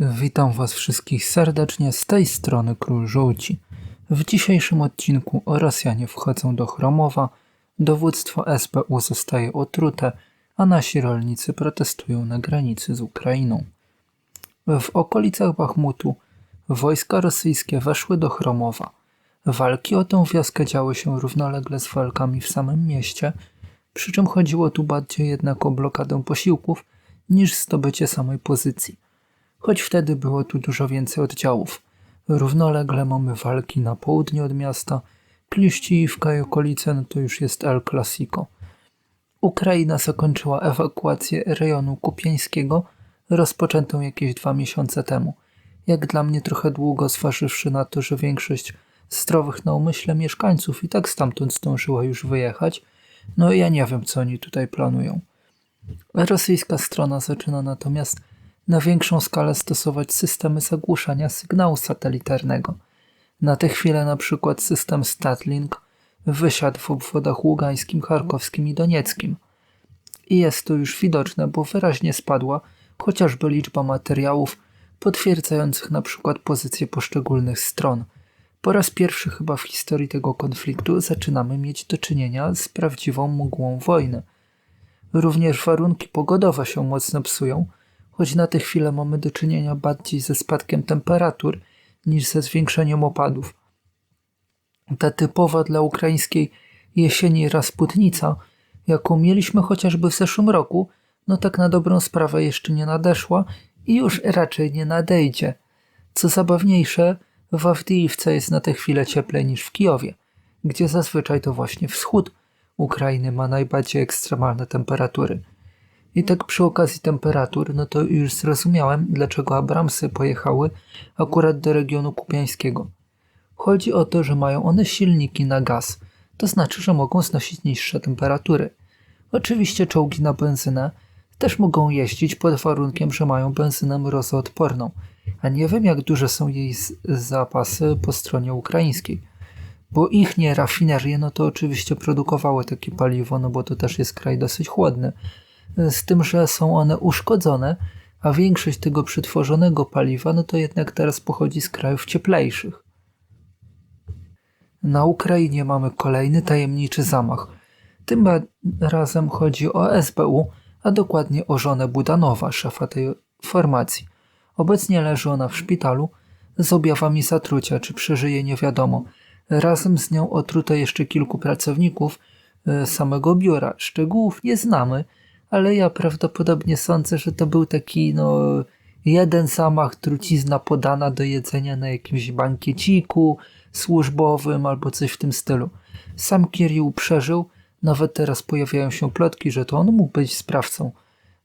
Witam Was wszystkich serdecznie z tej strony Król Żółci. W dzisiejszym odcinku Rosjanie wchodzą do Chromowa, dowództwo SBU zostaje otrute, a nasi rolnicy protestują na granicy z Ukrainą. W okolicach Bachmutu wojska rosyjskie weszły do Chromowa. Walki o tę wioskę działy się równolegle z walkami w samym mieście, przy czym chodziło tu bardziej jednak o blokadę posiłków niż zdobycie samej pozycji choć wtedy było tu dużo więcej oddziałów. Równolegle mamy walki na południe od miasta, Pliszcijówka i okolice no to już jest El Clasico. Ukraina zakończyła ewakuację rejonu kupiańskiego, rozpoczętą jakieś dwa miesiące temu. Jak dla mnie trochę długo, zważywszy na to, że większość zdrowych na umyśle mieszkańców i tak stamtąd zdążyła już wyjechać, no ja nie wiem, co oni tutaj planują. Rosyjska strona zaczyna natomiast na większą skalę stosować systemy zagłuszania sygnału satelitarnego. Na tę chwilę na przykład system Statlink wysiadł w obwodach ługańskim, charkowskim i donieckim. I jest to już widoczne, bo wyraźnie spadła chociażby liczba materiałów potwierdzających na przykład pozycje poszczególnych stron. Po raz pierwszy chyba w historii tego konfliktu zaczynamy mieć do czynienia z prawdziwą mgłą wojny. Również warunki pogodowe się mocno psują – choć na tę chwilę mamy do czynienia bardziej ze spadkiem temperatur niż ze zwiększeniem opadów. Ta typowa dla ukraińskiej jesieni rasputnica, jaką mieliśmy chociażby w zeszłym roku, no tak na dobrą sprawę jeszcze nie nadeszła i już raczej nie nadejdzie. Co zabawniejsze, w Awdijiwce jest na tę chwilę cieplej niż w Kijowie, gdzie zazwyczaj to właśnie wschód Ukrainy ma najbardziej ekstremalne temperatury. I tak przy okazji temperatur, no to już zrozumiałem, dlaczego Abramsy pojechały akurat do regionu kupiańskiego. Chodzi o to, że mają one silniki na gaz, to znaczy, że mogą znosić niższe temperatury. Oczywiście czołgi na benzynę też mogą jeździć pod warunkiem, że mają benzynę mrozoodporną, a nie wiem jak duże są jej zapasy po stronie ukraińskiej. Bo ich nie rafinerie, no to oczywiście produkowały takie paliwo, no bo to też jest kraj dosyć chłodny, z tym, że są one uszkodzone, a większość tego przetworzonego paliwa no to jednak teraz pochodzi z krajów cieplejszych. Na Ukrainie mamy kolejny tajemniczy zamach. Tym razem chodzi o SBU, a dokładnie o żonę Budanowa, szefa tej formacji. Obecnie leży ona w szpitalu z objawami zatrucia, czy przeżyje nie wiadomo. Razem z nią otruto jeszcze kilku pracowników e, samego biura. Szczegółów nie znamy, ale ja prawdopodobnie sądzę, że to był taki, no, jeden zamach, trucizna podana do jedzenia na jakimś bankieciku służbowym albo coś w tym stylu. Sam Kirill przeżył, nawet teraz pojawiają się plotki, że to on mógł być sprawcą.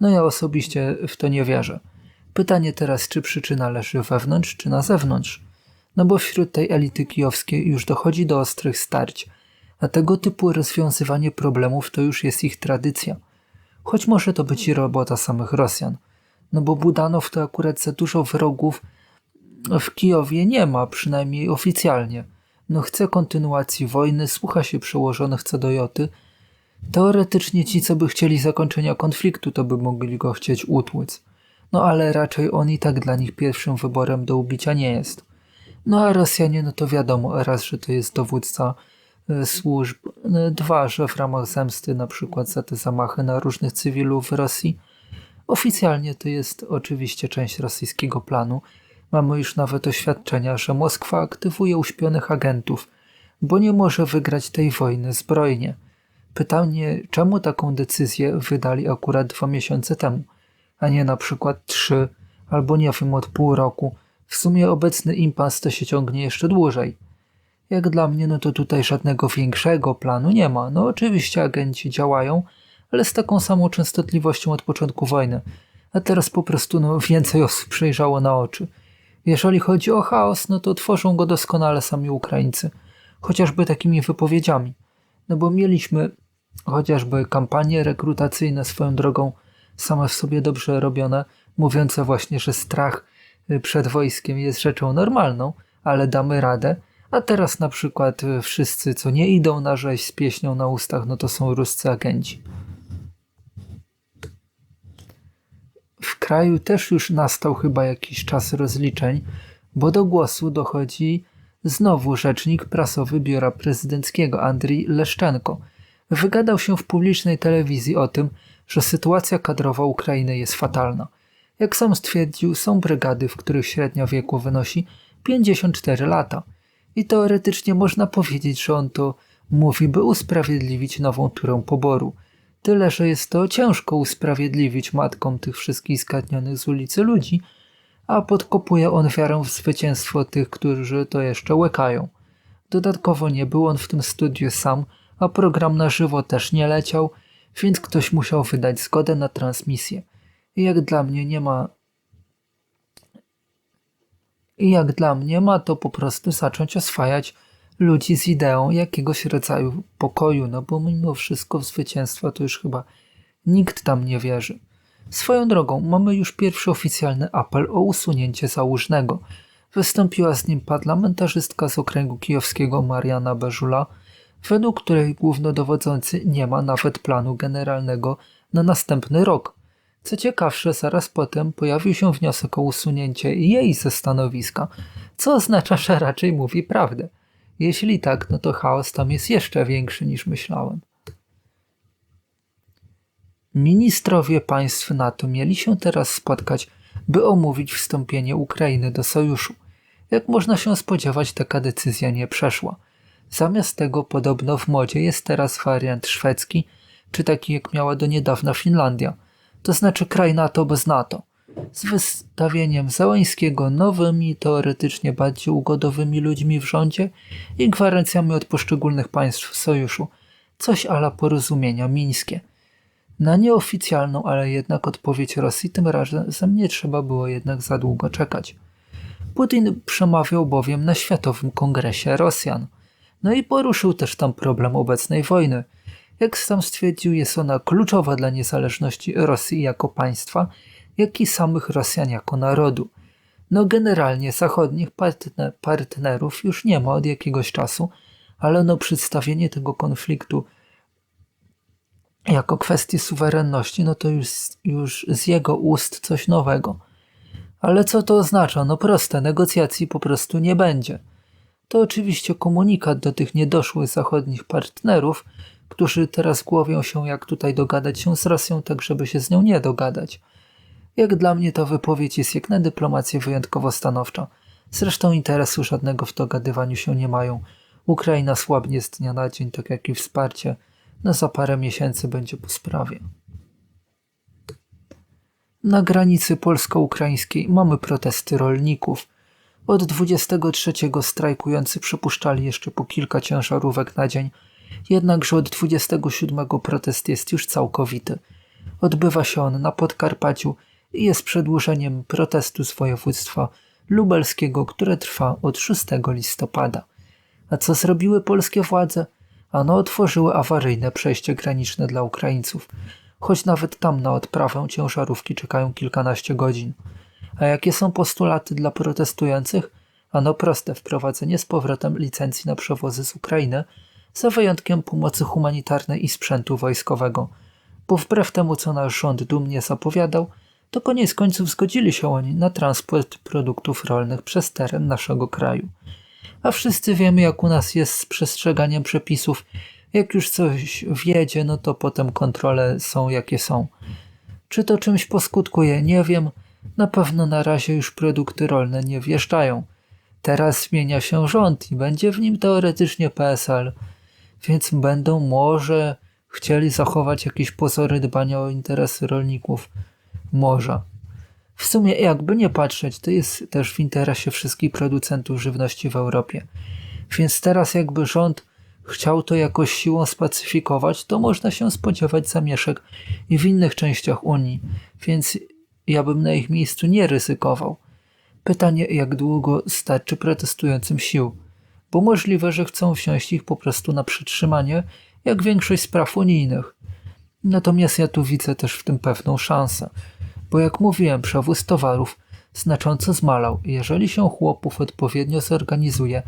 No ja osobiście w to nie wierzę. Pytanie teraz, czy przyczyna leży wewnątrz, czy na zewnątrz? No bo wśród tej elity kijowskiej już dochodzi do ostrych starć, a tego typu rozwiązywanie problemów to już jest ich tradycja – Choć może to być i robota samych Rosjan. No bo Budanow to akurat za dużo wrogów w Kijowie nie ma, przynajmniej oficjalnie. No chce kontynuacji wojny, słucha się przełożonych co do Joty. Teoretycznie ci, co by chcieli zakończenia konfliktu, to by mogli go chcieć utłuc. No ale raczej on i tak dla nich pierwszym wyborem do ubicia nie jest. No a Rosjanie, no to wiadomo, raz, że to jest dowódca służb. E, dwa, że w ramach zemsty na przykład za te zamachy na różnych cywilów w Rosji. Oficjalnie to jest oczywiście część rosyjskiego planu. Mamy już nawet oświadczenia, że Moskwa aktywuje uśpionych agentów, bo nie może wygrać tej wojny zbrojnie. Pytanie, czemu taką decyzję wydali akurat dwa miesiące temu, a nie na przykład trzy albo nie wiem od pół roku. W sumie obecny impas to się ciągnie jeszcze dłużej. Jak dla mnie, no to tutaj żadnego większego planu nie ma. No oczywiście agenci działają, ale z taką samą częstotliwością od początku wojny. A teraz po prostu no, więcej osób przejrzało na oczy. Jeżeli chodzi o chaos, no to tworzą go doskonale sami Ukraińcy. Chociażby takimi wypowiedziami. No bo mieliśmy chociażby kampanie rekrutacyjne swoją drogą same w sobie dobrze robione, mówiące właśnie, że strach y, przed wojskiem jest rzeczą normalną, ale damy radę – a teraz na przykład e, wszyscy, co nie idą na rzeź z pieśnią na ustach, no to są ruscy agenci. W kraju też już nastał chyba jakiś czas rozliczeń, bo do głosu dochodzi znowu rzecznik prasowy biura prezydenckiego Andrii Leszczenko. Wygadał się w publicznej telewizji o tym, że sytuacja kadrowa Ukrainy jest fatalna. Jak sam stwierdził, są brygady, w których średnia wieku wynosi 54 lata. I teoretycznie można powiedzieć, że on to mówi, by usprawiedliwić nową turę poboru. Tyle, że jest to ciężko usprawiedliwić matkom tych wszystkich zgadnionych z ulicy ludzi, a podkopuje on wiarę w zwycięstwo tych, którzy to jeszcze łekają. Dodatkowo nie był on w tym studiu sam, a program na żywo też nie leciał, więc ktoś musiał wydać zgodę na transmisję. I jak dla mnie nie ma. I jak dla mnie ma to po prostu zacząć oswajać ludzi z ideą jakiegoś rodzaju pokoju, no bo mimo wszystko w zwycięstwo to już chyba nikt tam nie wierzy. Swoją drogą, mamy już pierwszy oficjalny apel o usunięcie załużnego. Wystąpiła z nim parlamentarzystka z okręgu kijowskiego Mariana Beżula, według której głównodowodzący nie ma nawet planu generalnego na następny rok. Co ciekawsze, zaraz potem pojawił się wniosek o usunięcie jej ze stanowiska, co oznacza, że raczej mówi prawdę. Jeśli tak, no to chaos tam jest jeszcze większy niż myślałem. Ministrowie państw NATO mieli się teraz spotkać, by omówić wstąpienie Ukrainy do sojuszu. Jak można się spodziewać, taka decyzja nie przeszła. Zamiast tego podobno w modzie jest teraz wariant szwedzki, czy taki jak miała do niedawna Finlandia, to znaczy kraj NATO bez NATO, z wystawieniem Załęskiego nowymi, teoretycznie bardziej ugodowymi ludźmi w rządzie i gwarancjami od poszczególnych państw sojuszu, coś ala porozumienia mińskie – na nieoficjalną, ale jednak odpowiedź Rosji tym razem nie trzeba było jednak za długo czekać. Putin przemawiał bowiem na Światowym Kongresie Rosjan. No i poruszył też tam problem obecnej wojny. Jak sam stwierdził, jest ona kluczowa dla niezależności Rosji jako państwa, jak i samych Rosjan jako narodu. No generalnie zachodnich partnerów już nie ma od jakiegoś czasu, ale no przedstawienie tego konfliktu jako kwestię suwerenności, no to już, już z jego ust coś nowego. Ale co to oznacza? No proste, negocjacji po prostu nie będzie. To oczywiście komunikat do tych niedoszłych zachodnich partnerów, którzy teraz głowią się, jak tutaj dogadać się z Rosją, tak żeby się z nią nie dogadać. Jak dla mnie ta wypowiedź jest jak na dyplomację wyjątkowo stanowcza. Zresztą interesu żadnego w dogadywaniu się nie mają. Ukraina słabnie z dnia na dzień, tak jak i wsparcie – no za parę miesięcy będzie po sprawie. Na granicy polsko-ukraińskiej mamy protesty rolników. Od 23 strajkujący przypuszczali jeszcze po kilka ciężarówek na dzień, jednakże od 27 protest jest już całkowity. Odbywa się on na Podkarpaciu i jest przedłużeniem protestu z województwa lubelskiego, które trwa od 6 listopada. A co zrobiły polskie władze? Ano otworzyły awaryjne przejście graniczne dla Ukraińców, choć nawet tam na odprawę ciężarówki czekają kilkanaście godzin. A jakie są postulaty dla protestujących? Ano proste wprowadzenie z powrotem licencji na przewozy z Ukrainy, za wyjątkiem pomocy humanitarnej i sprzętu wojskowego. Bo wbrew temu, co nasz rząd dumnie zapowiadał, to koniec końców zgodzili się oni na transport produktów rolnych przez teren naszego kraju a wszyscy wiemy, jak u nas jest z przestrzeganiem przepisów. Jak już coś wiedzie, no to potem kontrole są jakie są. Czy to czymś poskutkuje? Nie wiem. Na pewno na razie już produkty rolne nie wjeżdżają. Teraz zmienia się rząd i będzie w nim teoretycznie PSL, więc będą może chcieli zachować jakieś pozory dbania o interesy rolników. Może. W sumie, jakby nie patrzeć, to jest też w interesie wszystkich producentów żywności w Europie. Więc teraz, jakby rząd chciał to jakoś siłą spacyfikować, to można się spodziewać zamieszek i w innych częściach Unii, więc ja bym na ich miejscu nie ryzykował. Pytanie, jak długo starczy protestującym sił, bo możliwe, że chcą wziąć ich po prostu na przytrzymanie, jak większość spraw unijnych. Natomiast ja tu widzę też w tym pewną szansę bo jak mówiłem, przewóz towarów znacząco zmalał i jeżeli się chłopów odpowiednio zorganizuje,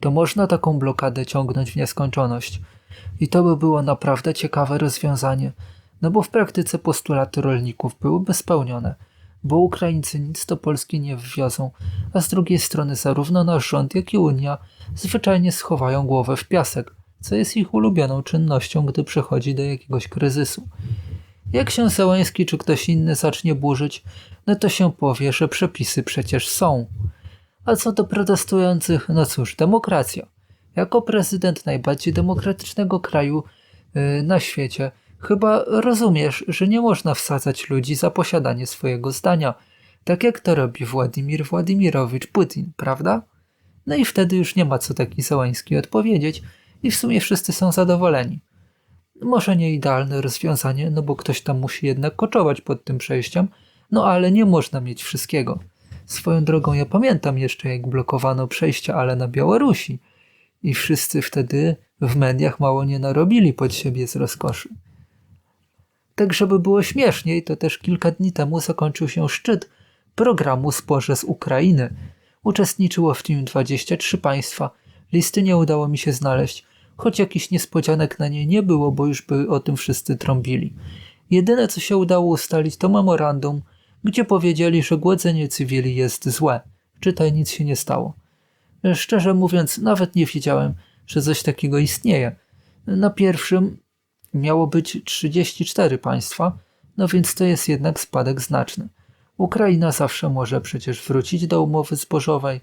to można taką blokadę ciągnąć w nieskończoność. I to by było naprawdę ciekawe rozwiązanie, no bo w praktyce postulaty rolników byłyby spełnione. Bo Ukraińcy nic do Polski nie wwiozą, a z drugiej strony zarówno nasz rząd, jak i Unia zwyczajnie schowają głowę w piasek, co jest ich ulubioną czynnością, gdy przychodzi do jakiegoś kryzysu. Jak się Zełański czy ktoś inny zacznie burzyć, no to się powie, że przepisy przecież są. A co do protestujących, no cóż, demokracja. Jako prezydent najbardziej demokratycznego kraju yy, na świecie, chyba rozumiesz, że nie można wsadzać ludzi za posiadanie swojego zdania, tak jak to robi Władimir Władimirowicz Putin, prawda? No i wtedy już nie ma co taki Załański odpowiedzieć i w sumie wszyscy są zadowoleni. Może nie idealne rozwiązanie, no bo ktoś tam musi jednak koczować pod tym przejściem, no ale nie można mieć wszystkiego. Swoją drogą ja pamiętam jeszcze jak blokowano przejścia, ale na Białorusi i wszyscy wtedy w mediach mało nie narobili pod siebie z rozkoszy. Tak, żeby było śmieszniej, to też kilka dni temu zakończył się szczyt programu Sporze z Ukrainy. Uczestniczyło w nim 23 państwa. Listy nie udało mi się znaleźć, choć jakichś niespodzianek na niej nie było, bo już by o tym wszyscy trąbili. Jedyne, co się udało ustalić, to memorandum, gdzie powiedzieli, że głodzenie cywili jest złe. Czytaj, nic się nie stało. Szczerze mówiąc, nawet nie wiedziałem, że coś takiego istnieje. Na pierwszym miało być 34 państwa, no więc to jest jednak spadek znaczny. Ukraina zawsze może przecież wrócić do umowy zbożowej,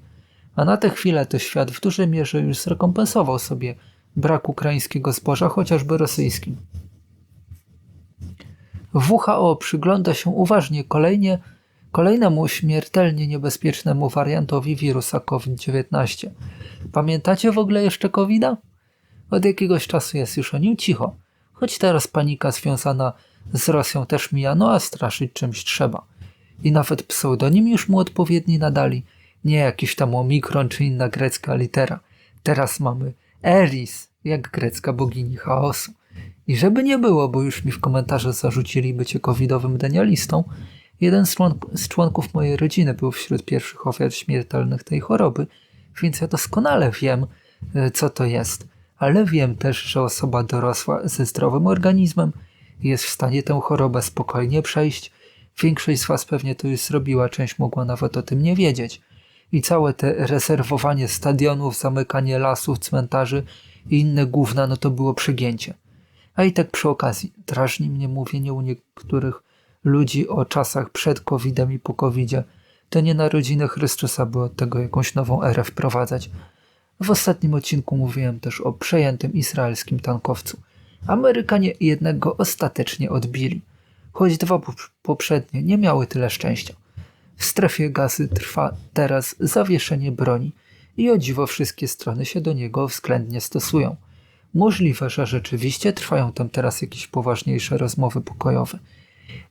a na tę chwilę to świat w dużej mierze już zrekompensował sobie brak ukraińskiego zboża, chociażby rosyjskim. WHO przygląda się uważnie kolejnie, kolejnemu śmiertelnie niebezpiecznemu wariantowi wirusa COVID-19. Pamiętacie w ogóle jeszcze covid -a? Od jakiegoś czasu jest już o nim cicho, choć teraz panika związana z Rosją też mija, no a straszyć czymś trzeba. I nawet pseudonim już mu odpowiedni nadali, nie jakiś tam omikron czy inna grecka litera. Teraz mamy Eris, jak grecka bogini chaosu. I żeby nie było, bo już mi w komentarze zarzucili bycie covidowym denialistą, jeden z, członk z członków mojej rodziny był wśród pierwszych ofiar śmiertelnych tej choroby, więc ja doskonale wiem, e, co to jest. Ale wiem też, że osoba dorosła ze zdrowym organizmem jest w stanie tę chorobę spokojnie przejść. Większość z Was pewnie to już zrobiła, część mogła nawet o tym nie wiedzieć. I całe te rezerwowanie stadionów, zamykanie lasów, cmentarzy i inne gówna, no to było przegięcie. A i tak przy okazji, drażni mnie mówienie u niektórych ludzi o czasach przed COVID-em i po COVID-zie. To nie narodziny Chrystusa, by od tego jakąś nową erę wprowadzać. W ostatnim odcinku mówiłem też o przejętym izraelskim tankowcu. Amerykanie jednak go ostatecznie odbili, choć dwa poprzednie nie miały tyle szczęścia. W strefie gazy trwa teraz zawieszenie broni i o dziwo wszystkie strony się do niego względnie stosują. Możliwe, że rzeczywiście trwają tam teraz jakieś poważniejsze rozmowy pokojowe.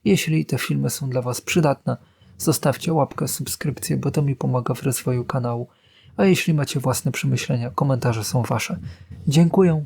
Jeśli te filmy są dla Was przydatne, zostawcie łapkę, subskrypcję, bo to mi pomaga w rozwoju kanału. A jeśli macie własne przemyślenia, komentarze są Wasze. Dziękuję